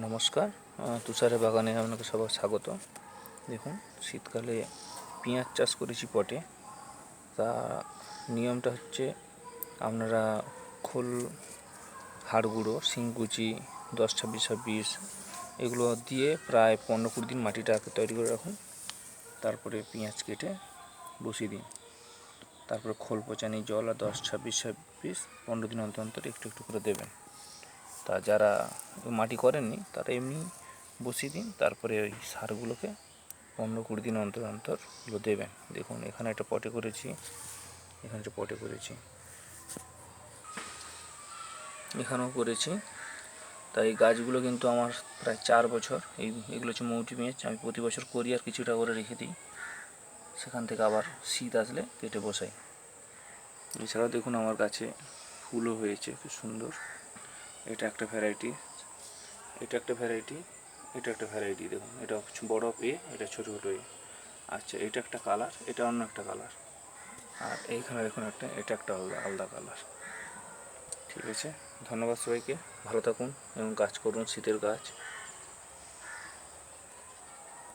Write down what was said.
নমস্কার। আহ, তুষারের বাগানে আপনাকে সবার স্বাগত। দেখুন শীতকালে পেঁয়াজ চাষ করেছি পটে। তা নিয়মটা হচ্ছে আপনারা খোল হাড় গুঁড়ো শিংকুচি দশ ছাব্বিশ ছাব্বিশ এগুলো দিয়ে প্রায় পনেরো কুড়ি দিন মাটিটা আগে তৈরি করে রাখুন। তারপরে পেঁয়াজ কেটে বসিয়ে দিন। তারপরে খোল পচানি জল আর দশ ছাব্বিশ ছাব্বিশ পনেরো দিন অন্তর অন্তর একটু একটু করে দেবেন। তা যারা মাটি করেননি, তারা এমনি বসিয়ে দিন, তারপরে ওই সারগুলোকে পনেরো কুড়ি দিন অন্তর অন্তর দেবেন। দেখুন, এখানে একটা পটে করেছি, এখানে একটা পটে করেছি। এখানেও করেছি। তাই এই গাছগুলো কিন্তু আমার প্রায় চার বছর, এই এগুলো হচ্ছে মৌটি পেঁয়াজ আমি প্রতি বছর করি আর কিছুটা করে রেখে দিই। সেখান থেকে আবার শীত আসলে কেটে বসাই। এছাড়াও দেখুন আমার গাছে ফুলও হয়েছে, খুব সুন্দর। এটা একটা ভ্যারাইটি এটা একটা ভ্যারাইটি এটা একটা ভ্যারাইটি দেখুন। এটা বড় এ এটা ছোটো ছোটো এ আচ্ছা এটা একটা কালার এটা অন্য একটা কালার আর এইখানে দেখুন একটা, এটা একটা আলাদা আলাদা কালার ঠিক আছে? ধন্যবাদ সবাইকে। ভালো থাকুন এবং কাজ করুন, শীতের গাছ